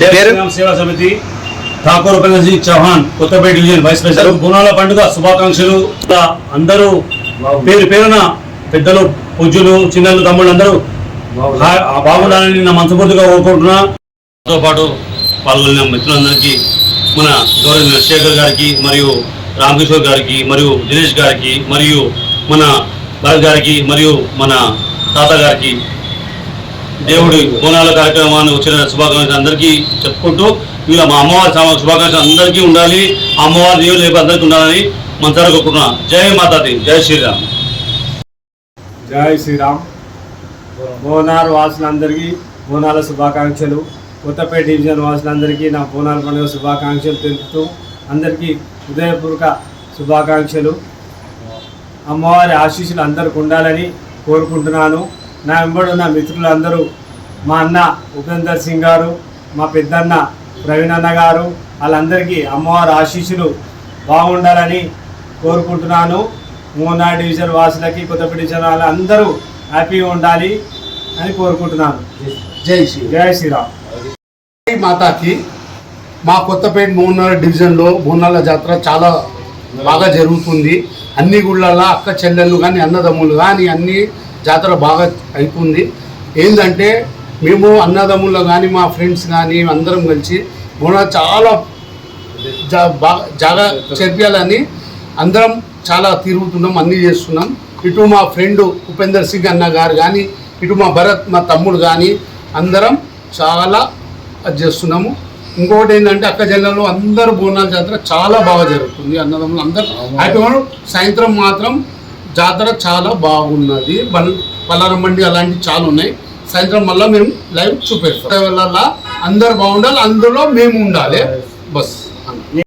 సేవా సమితి. Thakur Upendra Singh Chauhan Kothapet division vice president. బోనాల పండుగ శుభాకాంక్షలు. అందరూ పేరు పేరున పెద్దలు పూజ్యులు చిన్నలు తమ్ముళ్ళు అందరూ బాగుండాలని నా మనస్ఫూర్తిగా కోరుకుంటున్నా. తో పాటు పాల్గొన్న మిత్రులందరికీ మన గౌరవ శేఖర్ గారికి మరియు రామకిషోర్ గారికి మరియు దినేష్ గారికి మరియు మన భరత్ గారికి మరియు మన తాత గారికి దేవుడి బోనాల కార్యక్రమాన్ని వచ్చిన శుభాకాంక్షలు అందరికీ చెప్పుకుంటూ ఇలా మా అమ్మవారి శుభాకాంక్షలు అందరికీ ఉండాలి. అమ్మవారి దేవుడు రేపు అందరికీ ఉండాలని మనసారా కోరుకుంటున్నా. జై మాతాది జై శ్రీరామ్. జై శ్రీరామ్. బోనార్ వాసులందరికీ బోనాల శుభాకాంక్షలు. కొత్తపేట డివిజన్ వాసులందరికీ నా బోనాల పండుగ శుభాకాంక్షలు తెలుపుతూ అందరికీ హృదయపూర్వక శుభాకాంక్షలు. అమ్మవారి ఆశీస్సులు అందరికి ఉండాలని కోరుకుంటున్నాను. నా వెంబడి ఉన్న మిత్రులందరూ మా అన్న ఉపేందర్ సింగ్ గారు మా పెద్దన్న ప్రవీణ్ అన్న గారు వాళ్ళందరికీ అమ్మవారి ఆశీస్సులు బాగుండాలని కోరుకుంటున్నాను. మూనా డివిజన్ వాసులకి కొత్తపేట డివిజన్ వాళ్ళ అందరూ హ్యాపీగా ఉండాలి అని కోరుకుంటున్నాను. జై శ్రీ జై శ్రీరామ్ జై మాతాకి. మా కొత్తపేట మూడున్నర డివిజన్లో మూడున్నర జాతర చాలా బాగా జరుగుతుంది. అన్ని గుళ్ళల్లో అక్క చెల్లెళ్ళు కానీ అన్నదమ్ములు కానీ అన్ని జాతర బాగా అవుతుంది ఏంటంటే మేము అన్నదమ్ములు కానీ మా ఫ్రెండ్స్ కానీ అందరం కలిసి మూల చాలా జా బాగా జాగా చేర్పాలని అందరం చాలా తిరుగుతున్నాం అన్నీ చేస్తున్నాం. ఇటు మా ఫ్రెండ్ ఉపేందర్ సింగ్ అన్న గారు కానీ ఇటు మా భరత్ మా తమ్ముడు కానీ అందరం చాలా అది చేస్తున్నాము. ఇంకొకటి ఏంటంటే అక్క జిల్లాలో అందరు బోనాల జాతర చాలా బాగా జరుగుతుంది. అన్నదమ్ములు అందరు అటు సాయంత్రం మాత్రం జాతర చాలా బాగున్నది. బల్ పలారం బండి అలాంటివి చాలా ఉన్నాయి. సాయంత్రం మళ్ళీ మేము లైవ్ చూపెడతాం వల్ల అందరు బాగుండాలి అందులో మేము ఉండాలి. బస్.